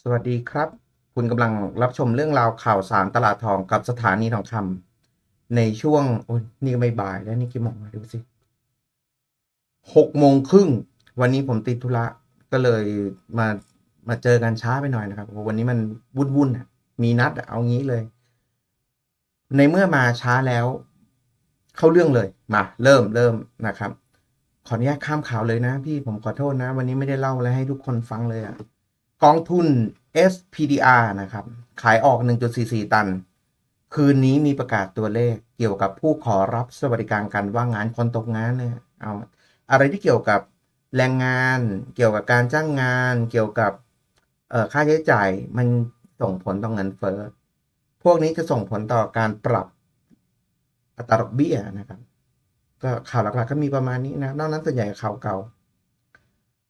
สวัสดีครับ คุณกำลังรับชมเรื่องราวข่าวสารตลาดทองกับสถานีทองคำในช่วงโอ้ยนี่ไม่บ่ายแล้วนี่กี่โมงแล้วดูสิหกโมงครึ่งวันนี้ผมติดธุระก็เลยมามาเจอกันช้าไปหน่อยนะครับเพราะวันนี้มันวุ่นวุ่นๆมีนัดเอางี้เลย ในเมื่อมาช้าแล้ว เข้าเรื่องเลยมา เริ่มเริ่มนะครับ ขออนุญาตข้ามข่าวเลยนะ พี่ผมขอโทษนะ วันนี้ไม่ได้เล่าอะไรให้ทุกคนฟังเลยอะ กองทุน SPDR นะครับ ขายออก 1.44 ตัน คืนนี้มีประกาศตัวเลขเกี่ยวกับผู้ขอรับสวัสดิการการว่างงานคนตกงานเนี่ยเอาอะไรที่เกี่ยวกับแรงงาน เกี่ยวกับการจ้างงาน เกี่ยวกับค่าใช้จ่ายมันส่งผลต่อเงินเฟ้อพวกนี้จะส่งผลต่อการปรับอัตราดอกเบี้ยนะครับ ก็ข่าวหลักๆก็มีประมาณนี้นะนอกนั้นส่วนใหญ่ข่าวเก่า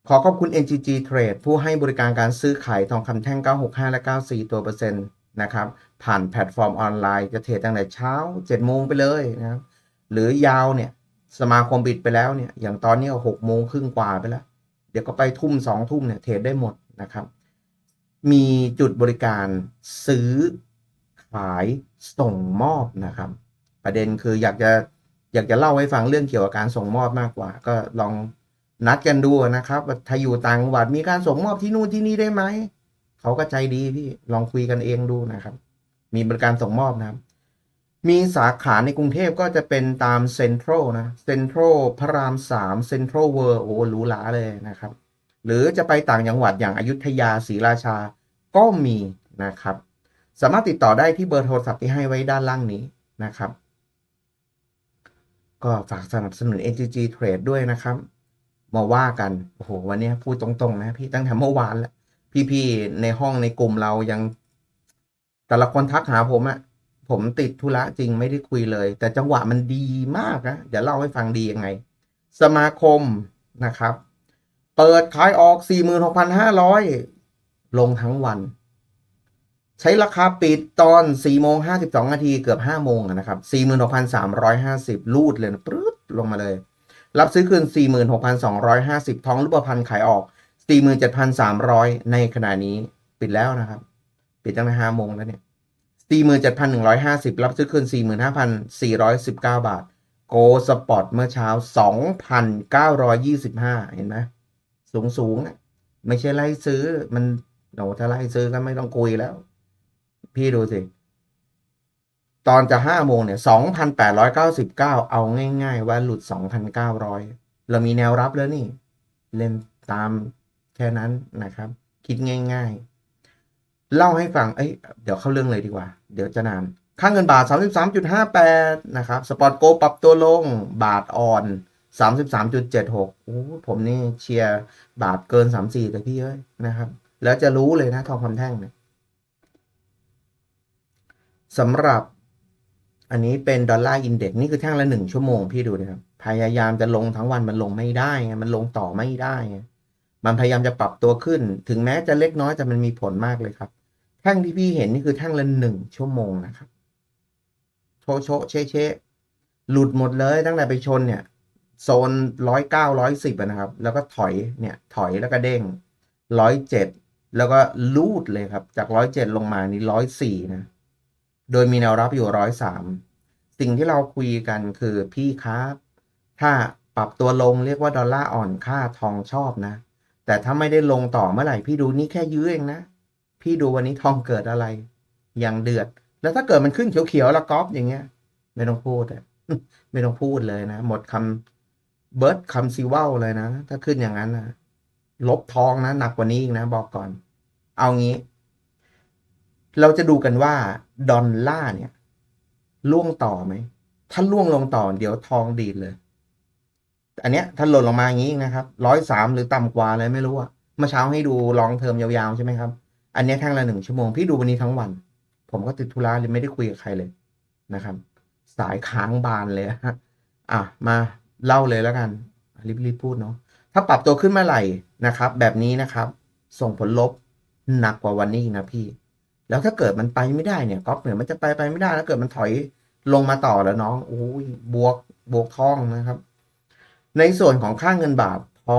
ขอขอบคุณ NGG Trade ผู้ให้บริการการซื้อขายทองคำแท่ง 965 และ 94 ตัวเปอร์เซ็นต์นะครับ ผ่านแพลตฟอร์มออนไลน์จะเทรดตั้งแต่เช้า 7 โมงไปเลยนะครับ หรือยาวเนี่ย สมาคมปิดไปแล้วเนี่ย อย่างตอนนี้6โมงครึ่งกว่าไปแล้ว เดี๋ยวก็ไปทุ่ม 2 ทุ่มเนี่ย เทรดได้หมดนะครับ มีจุดบริการซื้อขายส่งมอบนะครับ ประเด็นคืออยากจะอยากจะเล่าให้ฟังเรื่องเกี่ยวกับการส่งมอบมากกว่า ก็ลอง นัดกันดูนะครับถ้าอยู่ต่างจังหวัดมีการส่งมอบที่นู่นที่นี่ได้ไหม เขาก็ใจดีพี่ลองคุยกันเองดูนะครับ มีบริการส่งมอบนะครับ มีสาขาในกรุงเทพก็จะเป็นตามเซ็นทรัลนะเซ็นทรัลพระรามสามเซ็นทรัลเวิร์โอ้หรูหราเลยนะครับ หรือจะไปต่างจังหวัดอย่างอายุทยาศรีราชาก็มีนะครับ สามารถติดต่อได้ที่เบอร์โทรศัพท์ที่ให้ไว้ด้านล่างนี้นะครับ ก็ฝากสนับสนุน NGG Trade ด้วยนะครับ มาว่ากันโอ้โหวันนี้พูดตรงๆ นะพี่ตั้งแต่เมื่อวานแล้วพี่ๆในห้องในกลุ่มเรายัง แต่ละคนทักหาผมอะผมติดธุระจริงไม่ได้คุยเลย แต่จังหวะมันดีมากนะเดี๋ยวเล่าให้ฟังดียังไง สมาคมนะครับ เปิดขายออก 46,500 ลงทั้งวัน ใช้ราคาปิดตอน4โมง52นาทีเกือบ5โมงนะครับ 46,350รูดเลยนะปรึ๊ดลงมาเลย รับซื้อคืน 46,250ทองรูปพรรณขายออก 47,300 ในขณะนี้ปิดแล้วนะครับ ปิดตั้งแต่5โมงแล้วเนี่ย 47,150 รับซื้อคืน 45,419 บาท โกสปอร์ตเมื่อเช้า 2,925 เห็นไหมสูงสูงๆอะไม่ใช่ไล่ซื้อมันโหถ้าไล่ซื้อก็ไม่ต้องคุยแล้ว พี่ดูสิ ตอนจะห้าโมงเนี่ยสองพันแปดร้อยเก้าสิบเก้าเอาง่ายๆ ว่าหลุดสองพันเก้าร้อยเรามีแนวรับแล้วนี่ เล่นตามแค่นั้นนะครับ คิดง่าย ๆ เล่าให้ฟัง เอ้ย เดี๋ยวเข้าเรื่องเลยดีกว่า เดี๋ยวจะนาน ค่าเงินบาท 33.58 นะครับ สปอร์ตโกปรับตัวลง บาทอ่อน 33.76โอ้ผมนี่เชียร์บาทเกิน 34แต่พี่เอ้ยนะครับ แล้วจะรู้เลยนะทองคำแท่งเนี่ยสำหรับ อันนี้เป็นดอลลาร์อินเด็กซ์นี่คือแท่งละหนึ่งชั่วโมงพี่ดูนะครับ พยายามจะลงทั้งวันมันลงไม่ได้ไงมันลงต่อไม่ได้ มันพยายามจะปรับตัวขึ้น ถึงแม้จะเล็กน้อยแต่มันมีผลมากเลยครับ แท่งที่พี่เห็นนี่คือแท่งละหนึ่งชั่วโมงนะครับ โชโชเชเชหลุดหมดเลยตั้งแต่ไปชนเนี่ย โซนร้อยเก้าร้อยสิบนะครับ แล้วก็ถอยเนี่ย ถอยแล้วก็เด้งร้อยเจ็ดแล้วก็ลูดเลยครับ จากร้อยเจ็ดลงมานี่ร้อยสี่นะ โดยมีแนวรับอยู่ร้อยสามสิ่งที่เราคุยกันคือพี่ครับ ถ้าปรับตัวลงเรียกว่าดอลลาร์อ่อนค่าทองชอบนะ แต่ถ้าไม่ได้ลงต่อเมื่อไหร่พี่ดูนี่แค่ยื้อเองนะ พี่ดูวันนี้ทองเกิดอะไร อย่างเดือด แล้วถ้าเกิดมันขึ้นเขียวๆแล้วกอฟอย่างเงี้ย ไม่ต้องพูดอะไม่ต้องพูดเลยนะ หมดคำเบิร์ดคำซีเว่าเลยนะ ถ้าขึ้นอย่างนั้นนะลบทองนะหนักกว่านี้อีกนะ บอกก่อน เอางี้ เราจะดูกันว่าดอลลาร์เนี่ยล่วงต่อไหม ถ้าล่วงลงต่อเดี๋ยวทองดีดเลย อันเนี้ยถ้าหล่นลงมาอย่างนี้นะครับร้อยสามหรือต่ำกว่าอะไรไม่รู้อะเมื่อเช้าให้ดูลองเทอมยาวๆใช่ไหมครับ อันเนี้ยแท่งละหนึ่งชั่วโมง พี่ดูวันนี้ทั้งวัน ผมก็ติดธุระเลยไม่ได้คุยกับใครเลยนะครับ สายค้างบานเลยอะอะมาเล่าเลยแล้วกันรีบๆพูดเนาะถ้าปรับตัวขึ้นเมื่อไหร่นะครับ แบบนี้นะครับ ส่งผลลบหนักกว่าวันนี้นะพี่ แล้วถ้าเกิดมันไปไม่ได้เนี่ยก๊อฟเนี่ยมันจะไปไปไม่ได้แล้วเกิดมันถอยลงมาต่อแล้วน้องโอ้ยบวกบวกทองนะครับ ในส่วนของค่าเงินบาทพอ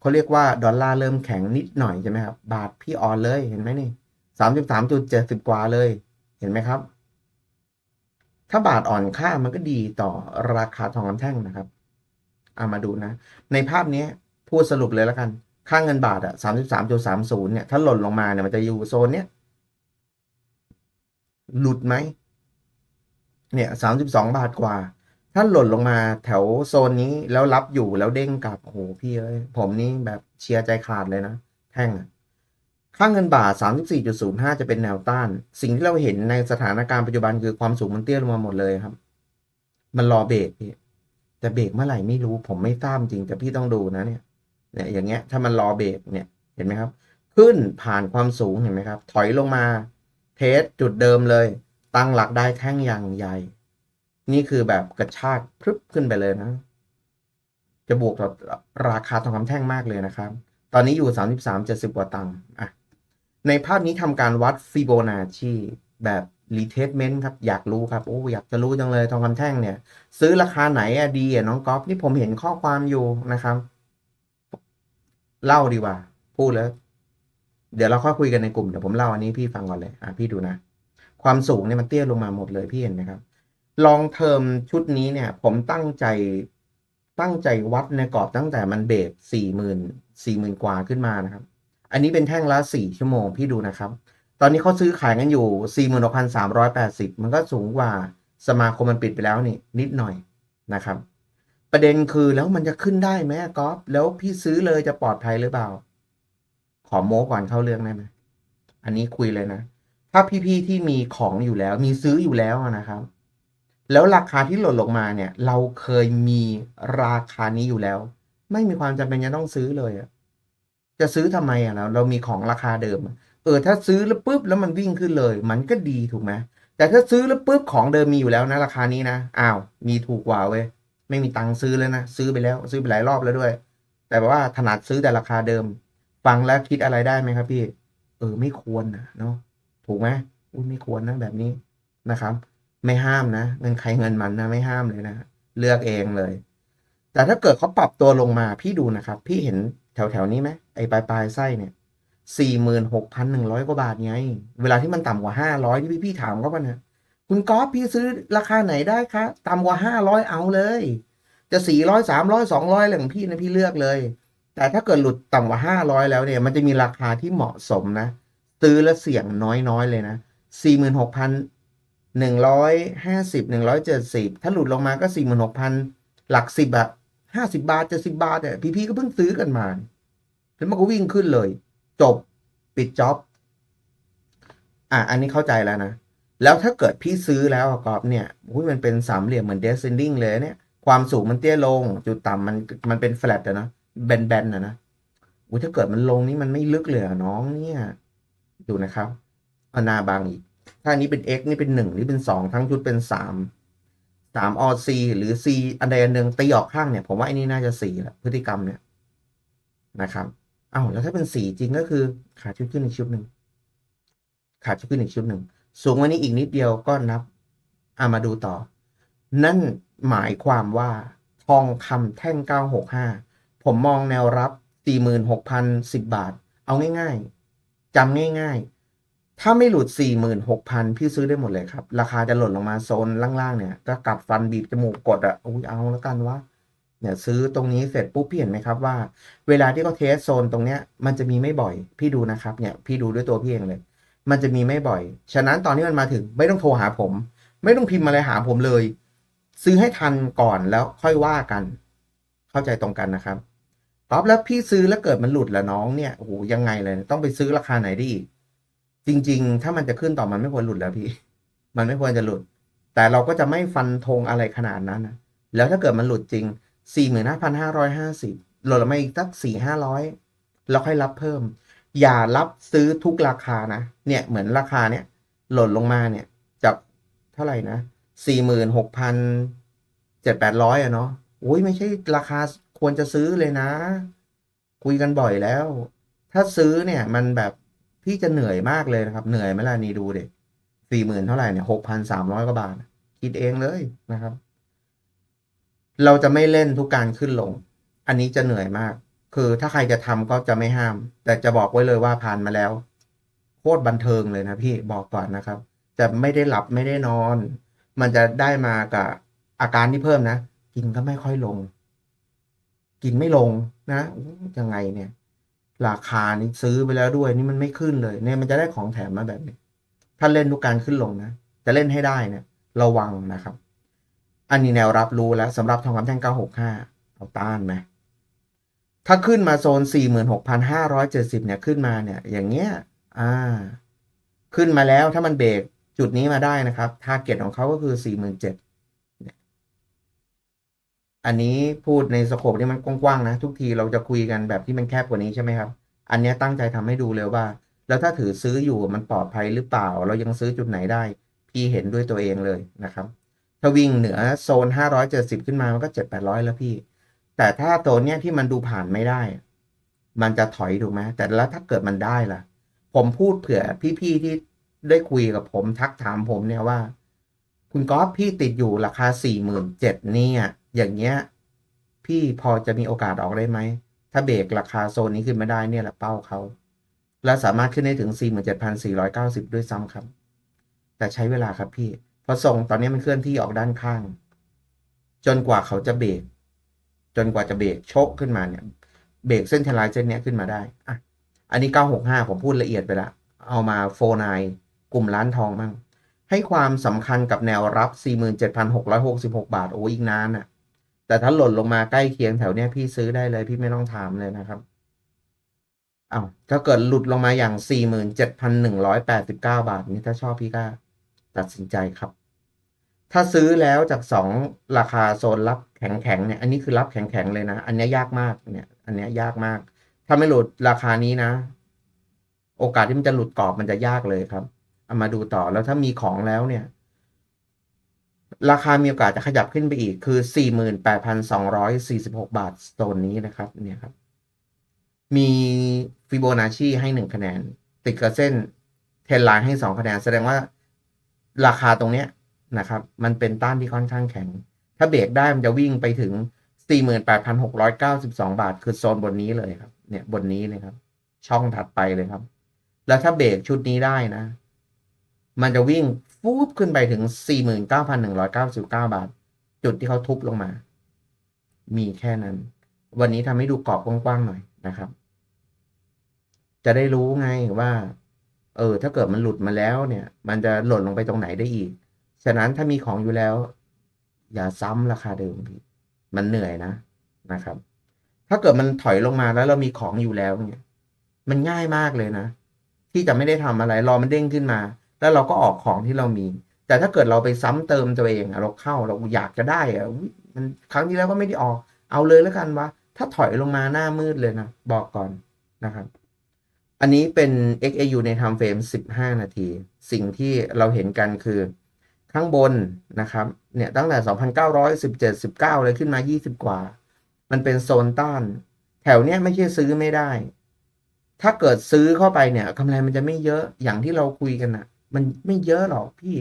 เขาเรียกว่าดอลลาร์เริ่มแข็งนิดหน่อยใช่ไหมครับ บาทพี่อ่อนเลยเห็นไหมนี่สามสิบสามจุดเจ็ดสิบกว่าเลย เห็นไหมครับ ถ้าบาทอ่อนค่ามันก็ดีต่อราคาทองคำแท่งนะครับเอามาดูนะ ในภาพนี้พูดสรุปเลยแล้วกัน ค่าเงินบาทอะสามสิบสามจุดสามศูนย์เนี่ยถ้าหล่นลงมาเนี่ยมันจะอยู่โซนเนี้ย หลุดไหมเนี่ยสามสิบสองบาทกว่า ถ้าหล่นลงมาแถวโซนนี้แล้วรับอยู่แล้วเด้งกลับโอ้โหพี่เอ้ยผมนี่แบบเชียร์ใจขาดเลยนะแท่งอะค่าเงินบาท 34.05 จะเป็นแนวต้าน สิ่งที่เราเห็นในสถานการณ์ปัจจุบันคือความสูงมันเตี้ยลงมาหมดเลยครับ มันรอเบรกพี่แต่เบรกเมื่อไหร่ไม่รู้ ผมไม่ทราบจริงแต่พี่ต้องดูนะเนี่ยเนี่ย อย่างเงี้ย ถ้ามันรอเบรกเนี่ย เห็นไหมครับ ขึ้นผ่านความสูงเห็นไหมครับ ถอยลงมา เทสจุดเดิมเลย ตั้งหลักได้แท่งอย่างใหญ่ นี่คือแบบกระชากพรึบขึ้นไปเลยนะ จะบวกกับราคาทองคำแท่งมากเลยนะครับ ตอนนี้อยู่ 33 70 กว่าตังค์อะในภาพนี้ทำการวัดฟิโบนัชชีแบบรีเทสเมนต์ครับ อยากรู้ครับ โอ้ อยากจะรู้จังเลยทองคำแท่งเนี่ย ซื้อราคาไหนอะดีอะน้องก๊อฟนี่ผมเห็นข้อความอยู่นะครับ เล่าดีกว่า พูดแล้ว เดี๋ยวเราค่อยคุยกันในกลุ่มเดี๋ยวผมเล่าอันนี้พี่ฟังก่อนเลยอะพี่ดูนะ ความสูงเนี่ยมันเตี้ยลงมาหมดเลยพี่เห็นไหมครับลองเทอมชุดนี้เนี่ย ผมตั้งใจตั้งใจวัดในกรอบตั้งแต่มันเบรกสี่หมื่นสี่หมื่นกว่าขึ้นมานะครับ อันนี้เป็นแท่งละสี่ชั่วโมงพี่ดูนะครับ ตอนนี้เขาซื้อขายกันอยู่สี่หมื่นหกพันสามร้อยแปดสิบมันก็สูงกว่าสมาคมมันปิดไปแล้วนี่ นิดหน่อยนะครับ ประเด็นคือแล้วมันจะขึ้นได้ไหมอะก๊อฟแล้วพี่ซื้อเลยจะปลอดภัยหรือเปล่า ขอโม้ก่อนเข้าเรื่องได้ไหมอันนี้คุยเลยนะ ถ้าพี่ๆที่มีของอยู่แล้ว มีซื้ออยู่แล้วนะครับ แล้วราคาที่หล่นลงมาเนี่ย เราเคยมีราคานี้อยู่แล้ว ไม่มีความจำเป็นจะต้องซื้อเลยอะจะซื้อทำไมอะเราเรามีของราคาเดิม เออ ถ้าซื้อแล้วปุ๊บแล้วมันวิ่งขึ้นเลย มันก็ดีถูกไหมแต่ถ้าซื้อแล้วปุ๊บของเดิมมีอยู่แล้วนะ ราคานี้นะอ้าว มีถูกกว่าเว้ยไม่มีตังค์ซื้อแล้วนะซื้อไปแล้ว ซื้อไปหลายรอบแล้วด้วย แต่ว่าถนัดซื้อแต่ราคาเดิม ฟังแล้วคิดอะไรได้ไหมครับพี่ เออไม่ควรนะเนาะถูกไหมอุ้ยไม่ควรนะแบบนี้นะครับ ไม่ห้ามนะเงินใครเงินมันนะไม่ห้ามเลยนะเลือกเองเลย แต่ถ้าเกิดเขาปรับตัวลงมาพี่ดูนะครับ พี่เห็นแถวแถวนี้ไหมไอ้ปลายปลายไส้เนี่ยสี่หมื่นหกพันหนึ่งร้อยกว่าบาทไง เวลาที่มันต่ำกว่าห้าร้อยที่พี่พี่ถามเขาปะนะคุณก๊อฟพี่ซื้อราคาไหนได้คะต่ำกว่าห้าร้อยเอาเลย จะสี่ร้อยสามร้อยสองร้อยอะไรของพี่นะพี่เลือกเลย แต่ถ้าเกิดหลุดต่ำกว่าห้าร้อยแล้วเนี่ย มันจะมีราคาที่เหมาะสมนะ ซื้อแล้วเสี่ยงน้อยๆ เลยนะสี่หมื่นหกพันหนึ่งร้อยห้าสิบหนึ่งร้อยเจ็ดสิบถ้าหลุดลงมาก็สี่หมื่นหกพันหลักสิบอะห้าสิบาทเจ็ดสิบาทเนี่ยพี่ๆก็เพิ่งซื้อกันมา แล้วมันก็วิ่งขึ้นเลย จบปิดจ็อบ อะ อันนี้เข้าใจแล้วนะ แล้วถ้าเกิดพี่ซื้อแล้วอะกอบเนี่ยมันเป็นสามเหลี่ยมเหมือน descending เลยเนี่ย ความสูงมันเตี้ยลง จุดต่ำมันมันเป็น flat อะนะ แบนๆอะนะอุ้ยถ้าเกิดมันลงนี่มันไม่ลึกเลยอะน้องเนี่ย ดูนะครับเอาหนาบางอีก ถ้านี้เป็น x นี่เป็นหนึ่งนี่เป็นสองทั้งชุดเป็นสามสามอ c หรือ c อันใดอันหนึ่งตีออกข้างเนี่ย ผมว่าไอ้นี่น่าจะสี่ละพฤติกรรมเนี่ยนะครับอ้าวแล้วถ้าเป็นสี่จริงก็คือ ขาชุดขึ้นอีกชุดหนึ่งขาชุดขึ้นอีกชุดหนึ่งสูงกวันนี้อีกนิดเดียวก็นับอามาดูต่อ นั่นหมายความว่าทองคำแท่ง 965 ผมมองแนวรับ 46,010 บาท เอาง่ายๆจำง่ายๆ ถ้าไม่หลุด 46,000 พี่ซื้อได้หมดเลยครับ ราคาจะหล่นลงมาโซนล่างๆ เนี่ย ก็กัดฟันบีบจมูกกดอะอุ้ยเอาแล้วกันวะเนี่ยซื้อตรงนี้เสร็จปุ๊บพี่เห็นไหมครับว่า เวลาที่เขาเทสโซนตรงเนี้ยมันจะมีไม่บ่อย พี่ดูนะครับเนี่ยพี่ดูด้วยตัวพี่เองเลย มันจะมีไม่บ่อย ฉะนั้นตอนที่มันมาถึงไม่ต้องโทรหาผม ไม่ต้องพิมพ์อะไรหาผมเลย ซื้อให้ทันก่อนแล้วค่อยว่ากัน เข้าใจตรงกันนะครับ ตอบแล้วพี่ซื้อแล้วเกิดมันหลุดแล้วน้องเนี่ยโอ้โหยังไงเลยต้องไปซื้อราคาไหนได้อีก จริง ๆ ถ้ามันจะขึ้นต่อมันไม่ควรหลุดแล้วพี่ มันไม่ควรจะหลุด แต่เราก็จะไม่ฟันธงอะไรขนาดนั้นนะแล้วถ้าเกิดมันหลุดจริงสี่หมื่นห้าพันห้าร้อยห้าสิบล่นลงมาอีกสักสี่ห้าร้อยแล้วค่อยรับเพิ่ม อย่ารับซื้อทุกราคานะ เนี่ยเหมือนราคาเนี่ย หล่นลงมาเนี่ยจากเท่าไหร่นะสี่หมื่นหกพันเจ็ดแปดร้อยอะเนาะโอ้ยไม่ใช่ราคา ควรจะซื้อเลยนะ คุยกันบ่อยแล้ว ถ้าซื้อเนี่ย มันแบบพี่จะเหนื่อยมากเลยนะครับ เหนื่อยไหมล่ะนี่ดูเด็สี่หมื่นเท่าไหร่เนี่ยหกพันสามร้อยกว่าบาทคิดเองเลยนะครับ เราจะไม่เล่นทุกการขึ้นลง อันนี้จะเหนื่อยมาก คือถ้าใครจะทำก็จะไม่ห้าม แต่จะบอกไว้เลยว่าผ่านมาแล้ว โคตรบันเทิงเลยนะพี่บอกก่อนนะครับ จะไม่ได้หลับไม่ได้นอน มันจะได้มากับอาการที่เพิ่มนะกินก็ไม่ค่อยลง กินไม่ลงนะยังไงเนี่ย ราคานี่ซื้อไปแล้วด้วยนี่มันไม่ขึ้นเลย เนี่ยมันจะได้ของแถมมาแบบนี้ ถ้าเล่นทุกการขึ้นลงนะจะเล่นให้ได้เนี่ย ระวังนะครับ อันนี้แนวรับรู้แล้วสำหรับทองคำแท่ง 965 เอาต้านไหมถ้าขึ้นมาโซน 46,570 เนี่ยขึ้นมาเนี่ย อย่างเงี้ยอ่า ขึ้นมาแล้วถ้ามันเบรกจุดนี้มาได้นะครับทาร์เก็ตของเขาก็คือ 47,000 อันนี้พูดในสโคปที่มันกว้างๆนะ ทุกทีเราจะคุยกันแบบที่มันแคบกว่านี้ใช่ไหมครับ อันนี้ตั้งใจทำให้ดูเลยว่า แล้วถ้าถือซื้ออยู่มันปลอดภัยหรือเปล่า เรายังซื้อจุดไหนได้ พี่เห็นด้วยตัวเองเลยนะครับ ถ้าวิ่งเหนือโซน 570 ขึ้นมามันก็ 7-800 แล้วพี่ แต่ถ้าตัวเนี้ยที่มันดูผ่านไม่ได้ มันจะถอยถูกไหมแต่แล้วถ้าเกิดมันได้ล่ะ ผมพูดเผื่อพี่ๆที่ได้คุยกับผมทักถามผมเนี่ยว่า คุณก๊อฟพี่ติดอยู่ราคา 47,000เนี่ย อย่างเงี้ย พี่พอจะมีโอกาสออกได้ไหม ถ้าเบรกราคาโซนนี้ขึ้นไม่ได้เนี่ยแหละเป้าเขา และสามารถขึ้นได้ถึง 47,490 ด้วยซ้ำครับ แต่ใช้เวลาครับพี่ เพราะส่งตอนนี้มันเคลื่อนที่ออกด้านข้าง จนกว่าเขาจะเบรก จนกว่าจะเบรกโชกขึ้นมาเนี่ย เบรกเส้นทลายเส้นเนี้ยขึ้นมาได้อะอันนี้ 965 ผมพูดละเอียดไปละ เอามาโฟนายกลุ่มร้านทองมั่งให้ความสำคัญกับแนวรับ 47,666 บาท โอ้อีกนานอะ แต่ถ้าหล่นลงมาใกล้เคียงแถวเนี้ยพี่ซื้อได้เลยพี่ไม่ต้องถามเลยนะครับเอา้าถ้าเกิดหลุดลงมาอย่าง 47,189 บาท นี่ถ้าชอบพี่ก็ตัดสินใจครับ ถ้าซื้อแล้วจากสองราคาโซนรับแข็งๆเนี่ย อันนี้คือรับแข็งๆเลยนะ อันนี้ยากมากเนี่ย อันนี้ยยากมาก ถ้าไม่หลุดราคานี้นะ โอกาสที่มันจะหลุดกรอบมันจะยากเลยครับ เอามาดูต่อแล้วถ้ามีของแล้วเนี่ย ราคามีโอกาสจะขยับขึ้นไปอีกคือ 48,246 บาทโซนนี้นะครับเนี่ยครับ มีฟิโบนัชชีให้หนึ่งคะแนน ติดกับเส้นเทรนไลน์ให้สองคะแนน แสดงว่าราคาตรงเนี้ยนะครับ มันเป็นต้านที่ค่อนข้างแข็ง ถ้าเบรกได้มันจะวิ่งไปถึง 48,692 บาท คือโซนบนนี้เลยครับ เนี่ยบนนี้เลยครับ ช่องถัดไปเลยครับ แล้วถ้าเบรกชุดนี้ได้นะ มันจะวิ่ง ฟูบขึ้นไปถึง 49,199 บาท จุดที่เขาทุบลงมา มีแค่นั้น วันนี้ทำให้ดูกรอบกว้างๆหน่อยนะครับ จะได้รู้ไงว่า เออ ถ้าเกิดมันหลุดมาแล้วเนี่ย มันจะหล่นลงไปตรงไหนได้อีก ฉะนั้นถ้ามีของอยู่แล้ว อย่าซ้ำราคาเดิมพี่มันเหนื่อยนะนะครับ ถ้าเกิดมันถอยลงมาแล้วเรามีของอยู่แล้วเนี่ย มันง่ายมากเลยนะ ที่จะไม่ได้ทำอะไรรอมันเด้งขึ้นมา แล้วเราก็ออกของที่เรามี แต่ถ้าเกิดเราไปซ้ำเติมตัวเองอะเราเข้าเราอยากจะได้อะมันครั้งที่แล้วก็ไม่ได้ออก เอาเลยแล้วกันวะถ้าถอยลงมาหน้ามืดเลยนะ บอกก่อนนะครับ อันนี้เป็น XAU ใน time frame 15 นาที สิ่งที่เราเห็นกันคือข้างบนนะครับ เนี่ยตั้งแต่ 2,917 19 เลยขึ้นมา 20 กว่า มันเป็นโซนต้าน แถวเนี้ยไม่ใช่ซื้อไม่ได้ ถ้าเกิดซื้อเข้าไปเนี่ยกำไรมันจะไม่เยอะอย่างที่เราคุยกันอะ มันไม่เยอะหรอกพี่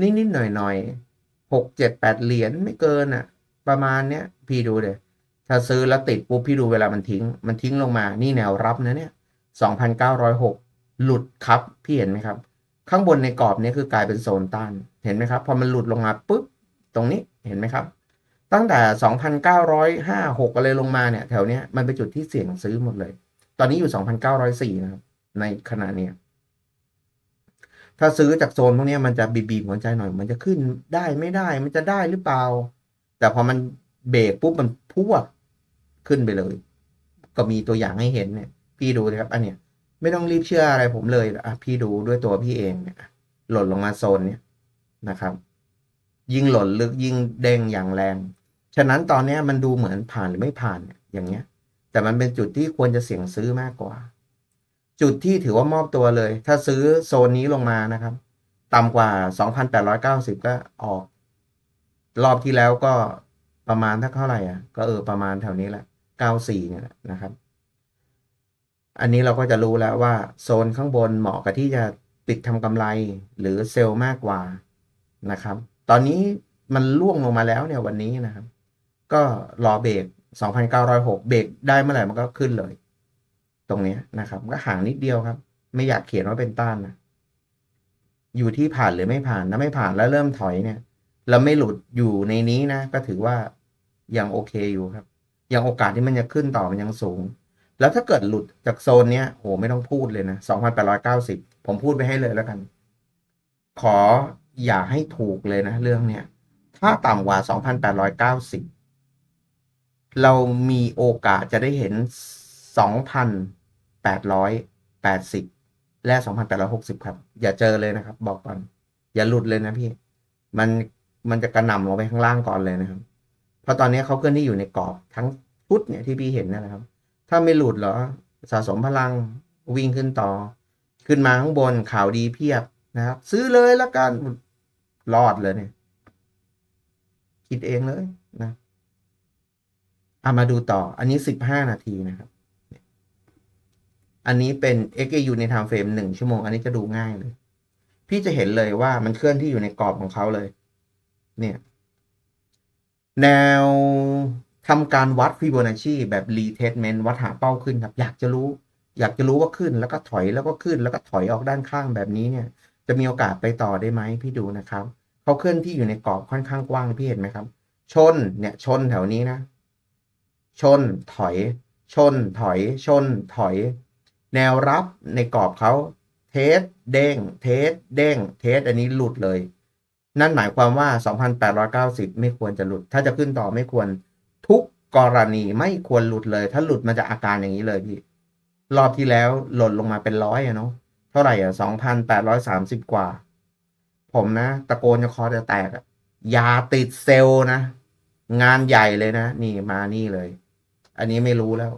นิดๆหน่อยๆหกเจ็ดแปดเหรียญไม่เกินอะประมาณเนี้ย พี่ดูเลยถ้าซื้อแล้วติดปุ๊บพี่ดูเวลามันทิ้ง มันทิ้งลงมานี่แนวรับนะเนี่ย2,906หกหลุดครับ พี่เห็นไหมครับ ข้างบนในกรอบนี้คือกลายเป็นโซนต้านเห็นไหมครับ พอมันหลุดลงมาปุ๊บตรงนี้เห็นไหมครับ ตั้งแต่ 2,956อะไรลงมาเนี่ย แถวเนี้ยมันเป็นจุดที่เสี่ยงซื้อหมดเลย ตอนนี้อยู่ 2,904 นะครับ ในขณะเนี้ย ถ้าซื้อจากโซนพวกนี้มันจะบีบหัวใจหน่อย มันจะขึ้นได้ไม่ได้ มันจะได้หรือเปล่า แต่พอมันเบรกปุ๊บมันพวดขึ้นไปเลย ก็มีตัวอย่างให้เห็นเนี่ย พี่ดูนะครับ อันเนี้ยไม่ต้องรีบเชื่ออะไรผมเลยอะพี่ดูด้วยตัวพี่เองเนี่ยหล่นลงมาโซนเนี่ยนะครับ ยิ่งหล่นลึกยิ่งเด้งอย่างแรง ฉะนั้นตอนเนี้ยมันดูเหมือนผ่านหรือไม่ผ่านเนี่ยอย่างเงี้ย แต่มันเป็นจุดที่ควรจะเสี่ยงซื้อมากกว่า จุดที่ถือว่ามอบตัวเลย ถ้าซื้อโซนนี้ลงมานะครับ ต่ำกว่า 2,890 ก็ออก รอบที่แล้วก็ประมาณถ้าเท่าไหร่อะ ก็เออประมาณแถวนี้แหละ 94 เนี่ยนะครับ อันนี้เราก็จะรู้แล้วว่าโซนข้างบนเหมาะกับที่จะปิดทำกำไรหรือเซลล์มากกว่านะครับ ตอนนี้มันล่วงลงมาแล้วเนี่ยวันนี้นะครับ ก็รอเบรก2,906 เบรกได้เมื่อไหร่มันก็ขึ้นเลย รงนี้นะครับ ก็ห่างนิดเดียวครับ ไม่อยากเขียนว่าเป็นต้านนะอยู่ที่ผ่านหรือไม่ผ่านนะไม่ผ่านแล้วเริ่มถอยเนี่ยแล้วไม่หลุดอยู่ในนี้นะ ก็ถือว่ายังโอเคอยู่ครับ ยังโอกาสที่มันจะขึ้นต่อมันยังสูง แล้วถ้าเกิดหลุดจากโซนเนี้ยโหไม่ต้องพูดเลยนะ2,890ผมพูดไปให้เลยแล้วกัน ขออย่าให้ถูกเลยนะเรื่องเนี้ยถ้าต่ำกว่า2,890เก้าสิบเรามีโอกาสจะได้เห็นสองพัน 2,880 และ 2,860 ครับ อย่าเจอเลยนะครับ บอกก่อน อย่าหลุดเลยนะพี่ มันมันจะกระหน่ำลงไปข้างล่างก่อนเลยนะครับ เพราะตอนนี้เขาเคลื่อนที่อยู่ในกรอบทั้งชุดเนี่ยที่พี่เห็นนั่นแหละครับ ถ้าไม่หลุดเหรอสะสมพลังวิ่งขึ้นต่อ ขึ้นมาข้างบนข่าวดีเพียบนะครับ ซื้อเลยแล้วกันรอดเลยเนี่ย คิดเองเลยนะเอามาดูต่อ อันนี้สิบห้านาทีนะครับ อันนี้เป็น XAU ใน time frame หนึ่งชั่วโมง อันนี้จะดูง่ายเลย พี่จะเห็นเลยว่ามันเคลื่อนที่อยู่ในกรอบของเขาเลย เนี่ย แนวทำการวัดฟิโบนัชชีแบบ retestment วัดหาเป้าขึ้นครับ อยากจะรู้ อยากจะรู้ว่าขึ้นแล้วก็ถอยแล้วก็ขึ้นแล้วก็ถอยออกด้านข้างแบบนี้เนี่ย จะมีโอกาสไปต่อได้ไหมพี่ดูนะครับเขาเคลื่อนที่อยู่ในกรอบค่อนข้างกว้างพี่เห็นไหมครับ ชนเนี่ยชนแถวนี้นะ ชนถอย ชนถอย ชนถอย แนวรับในกรอบเขาเทสเด้งเทสเด้งเทสอันนี้หลุดเลย นั่นหมายความว่า 2,890 ไม่ควรจะหลุด ถ้าจะขึ้นต่อไม่ควรทุกกรณีไม่ควรหลุดเลย ถ้าหลุดมันจะอาการอย่างนี้เลยพี่ รอบที่แล้วหล่นลงมาเป็นร้อยอะเนาะเท่าไหร่อะ2,830 กว่า ผมนะ ตะโกนจะคอจะแตกอะยาติดเซลล์นะ งานใหญ่เลยนะ นี่มานี่เลย อันนี้ไม่รู้แล้ว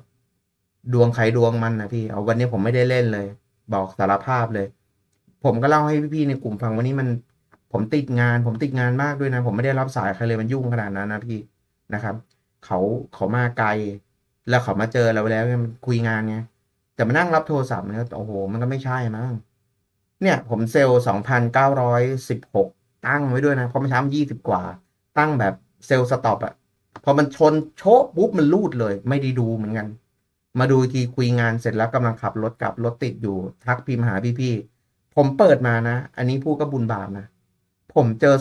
ดวงใครดวงมันนะพี่ เอาวันนี้ผมไม่ได้เล่นเลย บอกสารภาพเลย ผมก็เล่าให้พี่ๆในกลุ่มฟังวันนี้มัน ผมติดงาน ผมติดงานมากด้วยนะ ผมไม่ได้รับสายใครเลยมันยุ่งขนาดนั้นนะพี่นะครับ เขาเขามาไกล แล้วเขามาเจอเราแล้วมันคุยงานไงแต่มานั่งรับโทรศัพท์เนี่ยโอ้โห มันก็ไม่ใช่มั้งเนี่ยผมเซลล์สองพันเก้าร้อยสิบหกตั้งไว้ด้วยนะเพราะมันช้ำยี่สิบกว่า ตั้งแบบเซลล์สต็อปอะพอมันชนโชะปุ๊บมันรูดเลย ไม่ได้ดูเหมือนกัน มาดูทีคุยงานเสร็จแล้วกำลังขับรถกลับรถติดอยู่ทักพิมพ์หาพี่ๆผมเปิดมานะ อันนี้พูดก็บุญบาปนะ ผมเจอ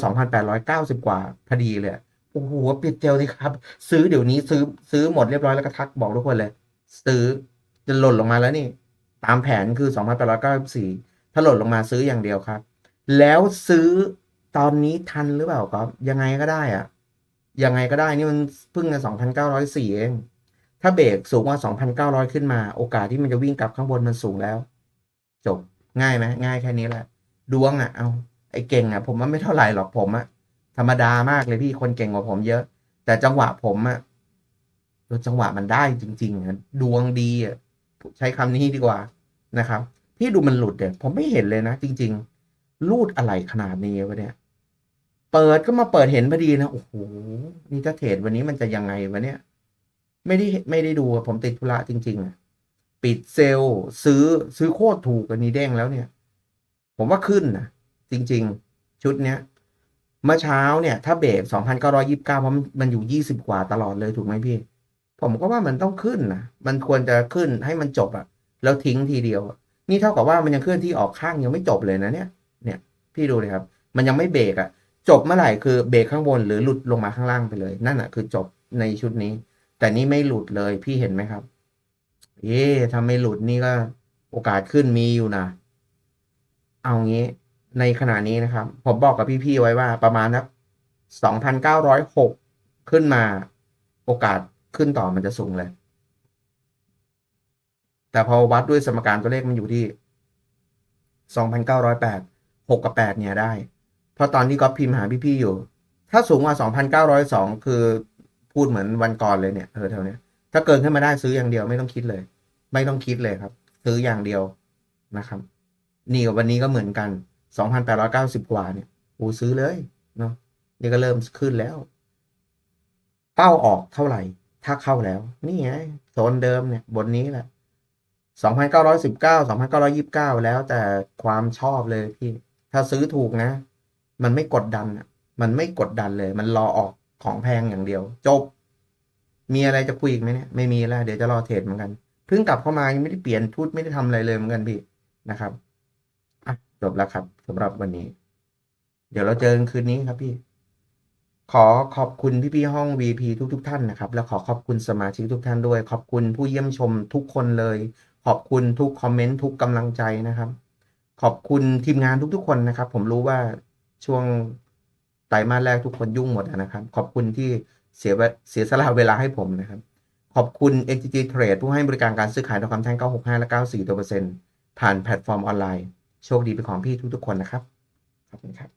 2,890กว่าพอดีเลยโอ้โหปิดเจลสิครับ ซื้อเดี๋ยวนี้ซื้อซื้อหมดเรียบร้อยแล้วก็ทักบอกทุกคนเลย ซื้อจะหล่นลงมาแล้วนี่ ตามแผนคือ2,894ถ้าหล่นลงมาซื้ออย่างเดียวครับ แล้วซื้อตอนนี้ทันหรือเปล่าครับยังไงก็ได้อะยังไงก็ได้นี่มันเพิ่งจะ2,904เอง ถ้าเบรกสูงกว่า 2,900 ขึ้นมา โอกาสที่มันจะวิ่งกลับข้างบนมันสูงแล้ว จบง่ายไหมง่ายแค่นี้แหละ ดวงอะ เอาไอ้เก่งอะ ผมว่าไม่เท่าไหร่หรอกผมอะธรรมดามากเลยพี่คนเก่งกว่าผมเยอะ แต่จังหวะผมอะจังหวะมันได้จริงๆอะดวงดีอะใช้คำนี้ดีกว่านะครับ พี่ดูมันหลุดเนี่ยผมไม่เห็นเลยนะจริง ๆ รูดอะไรขนาดนี้วะเนี่ย เปิดก็มาเปิดเห็นพอดีนะโอ้โหนี่ถ้าเทรดวันนี้มันจะยังไงวะเนี่ย ไม่ได้ไม่ได้ดูผมติดธุระจริง ๆ ปิดเซลล์ซื้อซื้อโคตรถูกอันนี้เด้งแล้วเนี่ย ผมว่าขึ้นนะจริง ๆ ชุดเนี้ยเมื่อเช้าเนี่ยถ้าเบรก2,929เพราะมันมันอยู่20กว่าตลอดเลยถูกไหมพี่ ผมก็ว่ามันต้องขึ้นนะมันควรจะขึ้นให้มันจบอะแล้วทิ้งทีเดียว นี่เท่ากับว่ามันยังเคลื่อนที่ออกข้างยังไม่จบเลยนะเนี่ย เนี่ย พี่ดูเลยครับ มันยังไม่เบรกอะจบเมื่อไหร่คือเบรกข้างบนหรือหลุดลงมาข้างล่างไปเลย นั่นอะคือจบในชุดนี้ แต่นี่ไม่หลุดเลยพี่เห็นไหมครับ เอ๊ะถ้าไม่หลุดนี่ก็โอกาสขึ้นมีอยู่นะ เอางี้ในขณะนี้นะครับ ผมบอกกับพี่ๆไว้ว่าประมาณนักสองพันเก้าร้อยหกขึ้นมา โอกาสขึ้นต่อมันจะสูงเลย แต่พอวัดด้วยสมการตัวเลขมันอยู่ที่สองพันเก้าร้อยแปดหกกับแปดเนี่ยได้ เพราะตอนที่ก๊อฟพิมพ์หาพี่ๆอยู่ ถ้าสูงกว่าสองพันเก้าร้อยสองคือ พูดเหมือนวันก่อนเลยเนี่ยเออแถวเนี้ยถ้าเกินขึ้นมาได้ซื้ออย่างเดียวไม่ต้องคิดเลย ไม่ต้องคิดเลยครับ ซื้ออย่างเดียวนะครับ นี่กับวันนี้ก็เหมือนกัน2,890กว่าเนี่ยอ้ซื้อเลยเนาะนี่ก็เริ่มขึ้นแล้ว เป้าออกเท่าไหร่ ถ้าเข้าแล้ว นี่ไงโซนเดิมเนี่ยบนนี้แหละ2,919 2,929แล้วแต่ความชอบเลยพี่ ถ้าซื้อถูกนะ มันไม่กดดันอะมันไม่กดดันเลย มันรอออก ของแพงอย่างเดียว จบ มีอะไรจะคุยอีกไหมเนี่ยไม่มีแล้วเดี๋ยวจะรอเทรดเหมือนกันเพิ่งกลับเข้ามายังไม่ได้เปลี่ยนทุดไม่ได้ทำอะไรเลยเหมือนกันพี่นะครับอะจบแล้วครับสำหรับวันนี้ เดี๋ยวเราเจอกันคืนนี้ครับพี่ ขอขอบคุณพี่ๆห้อง VP ทุกๆท่านนะครับ และขอขอบคุณสมาชิกทุกท่านด้วย ขอบคุณผู้เยี่ยมชมทุกคนเลย ขอบคุณทุกคอมเมนต์ทุกกำลังใจนะครับ ขอบคุณทีมงานทุกๆคนนะครับ ผมรู้ว่าช่วง ไตรมาสแรกทุกคนยุ่งหมดนะครับ ขอบคุณที่เสียเวเสียสละเวลาให้ผมนะครับ ขอบคุณ NTT Trade ผู้ให้บริการการซื้อขายทองคำแท่ง 965 และ 94ตัวเปอร์เซ็นต์ผ่านแพลตฟอร์มออนไลน์ โชคดีเป็นของพี่ทุกๆคนนะครับ ขอบคุณครับ